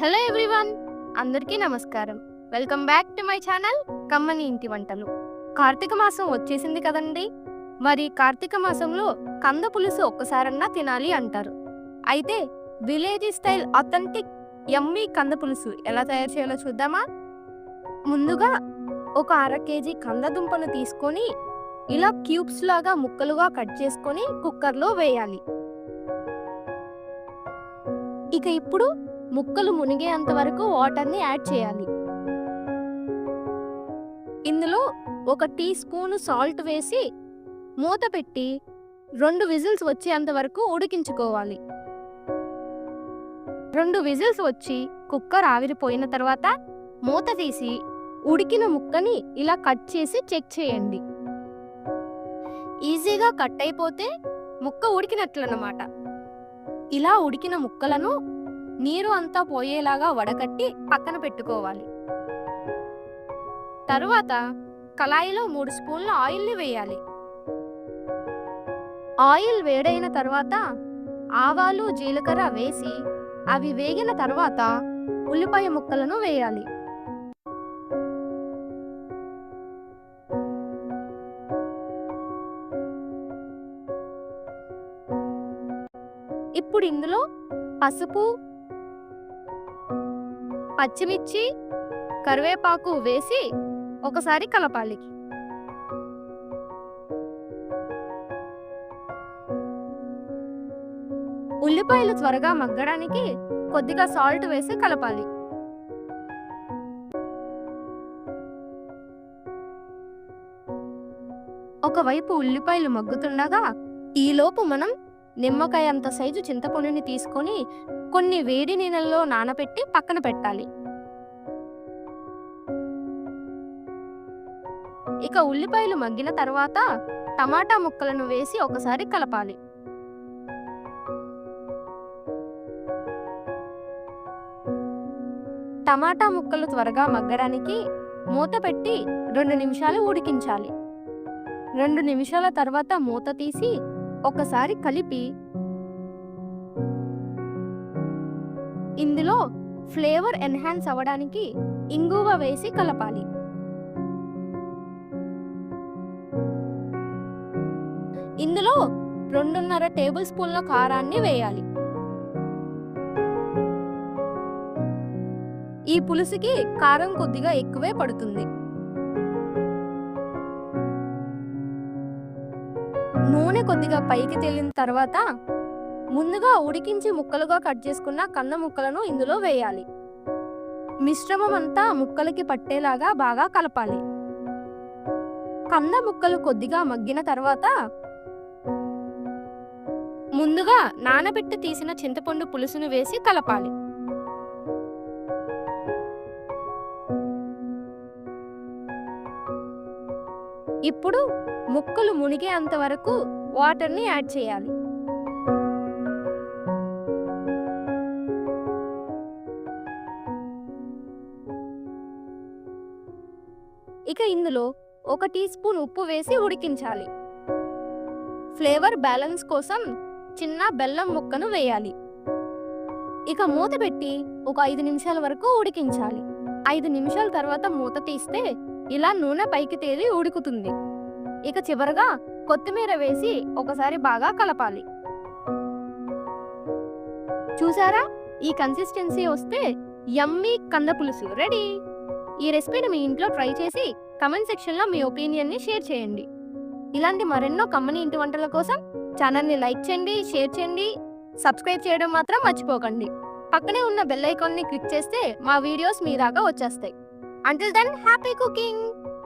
Hello everyone అందరికీ నమస్కారం. Welcome back to my channel కమ్మని ఇంటి వంటలు. కార్తీక మాసం వచ్చేసింది కదండి? మరి కార్తీక మాసంలో కంద పులుసు ఒక్కసారన్నా తినాలి అంటారు. అయితే విలేజ్ స్టైల్ అథెంటిక్ యమ్మీ కంద పులుసు ఎలా తయారు చేయాలో చూద్దామా? ముందుగా ఒక అర కేజీ కంద దుంపను తీసుకొని ఇలా క్యూబ్స్ లాగా ముక్కలుగా కట్ చేసుకొని కుక్కర్లో వేయాలి. ఇక ఇప్పుడు ముక్కలు మునిగేంత వరకు వాటర్ని యాడ్ చేయాలి. ఇందులో ఒక టీ స్పూన్ సాల్ట్ వేసి మూత పెట్టి రెండు విజిల్స్ వచ్చేంత వరకు ఉడికించుకోవాలి. రెండు విజిల్స్ వచ్చి కుక్కర్ ఆవిరిపోయిన తర్వాత మూత తీసి ఉడికిన ముక్కని ఇలా కట్ చేసి చెక్ చేయండి. ఈజీగా కట్ అయిపోతే ముక్క ఉడికినట్లన్నమాట ఇలా ఉడికిన ముక్కలను నీరు అంతా పోయేలాగా వడకట్టి పక్కన పెట్టుకోవాలి. తరువాత కళాయిలో మూడు స్పూన్ల ఆయిల్ని వేయాలి. ఆయిల్ వేడైన తర్వాత ఆవాలు జీలకర్ర వేసి అవి వేగిన తర్వాత ఉల్లిపాయ ముక్కలను వేయాలి. ఇప్పుడు ఇందులో పసుపు పచ్చిమిర్చి కరివేపాకు వేసి ఒకసారి కలపాలి. ఉల్లిపాయలు త్వరగా మగ్గడానికి కొద్దిగా సాల్ట్ వేసి కలపాలి. ఒకవైపు ఉల్లిపాయలు మగ్గుతుండగా ఈలోపు మనం నిమ్మకాయ అంత సైజు చింతపండుని తీసుకొని కొన్ని వేడి నీళ్ళల్లో నానబెట్టి పక్కన పెట్టాలి. ఇక ఉల్లిపాయలు మగ్గిన తర్వాత టమాటా ముక్కలను వేసి ఒకసారి కలపాలి. టమాటా ముక్కలు త్వరగా మగ్గడానికి మూత పెట్టి రెండు నిమిషాలు ఉడికించాలి. రెండు నిమిషాల తర్వాత మూత తీసి ఒకసారి కలిపి ఇందులో ఫ్లేవర్ ఎన్హాన్స్ అవ్వడానికి ఇంగువ వేసి కలపాలి. ఇందులో రెండున్నర టేబుల్ స్పూన్ల కారాన్ని వేయాలి. ఈ పులుసుకి కారం కొద్దిగా ఎక్కువే పడుతుంది. నూనె కొద్దిగా పైకి తేలిన తర్వాత ముందుగా ఉడికించి ముక్కలుగా కట్ చేసుకున్న కంద ముక్కలను ఇందులో వేయాలి. మిశ్రమం అంతా ముక్కలకి పట్టేలాగా బాగా కలపాలి. కంద ముక్కలు కొద్దిగా మగ్గిన తర్వాత ముందుగా నానబెట్టి తీసిన చింతపండు పులుసును వేసి కలపాలి. ఇప్పుడు ముక్కలు మునిగేంత వరకు వాటర్ని యాడ్ చేయాలి. ఇక ఇందులో ఒక టీ స్పూన్ ఉప్పు వేసి ఉడికించాలి. ఫ్లేవర్ బ్యాలెన్స్ కోసం చిన్న బెల్లం ముక్కను వేయాలి. ఇక మూత పెట్టి ఒక ఐదు నిమిషాల వరకు ఉడికించాలి. ఐదు నిమిషాల తర్వాత మూత తీస్తే ఇలా నూనె పైకి తేలి ఉడుకుతుంది. ఇక చివరగా కొత్తిమీర వేసి ఒకసారి బాగా కలపాలి. చూసారా? ఈ కన్సిస్టెన్సీ వస్తే యమ్మీ కంద పులుసు రెడీ. ఈ రెసిపీని మీ ఇంట్లో ట్రై చేసి కమెంట్ సెక్షన్లో మీ ఒపీనియన్ని షేర్ చేయండి. ఇలాంటి మరెన్నో కమ్మని ఇంటి వంటల కోసం ఛానల్ని లైక్ చేయండి షేర్ చేయండి సబ్స్క్రైబ్ చేయడం మాత్రం మర్చిపోకండి. పక్కనే ఉన్న బెల్ ఐకాన్ని క్లిక్ చేస్తే మా వీడియోస్ మీ దాకా వచ్చేస్తాయి. Until then happy cooking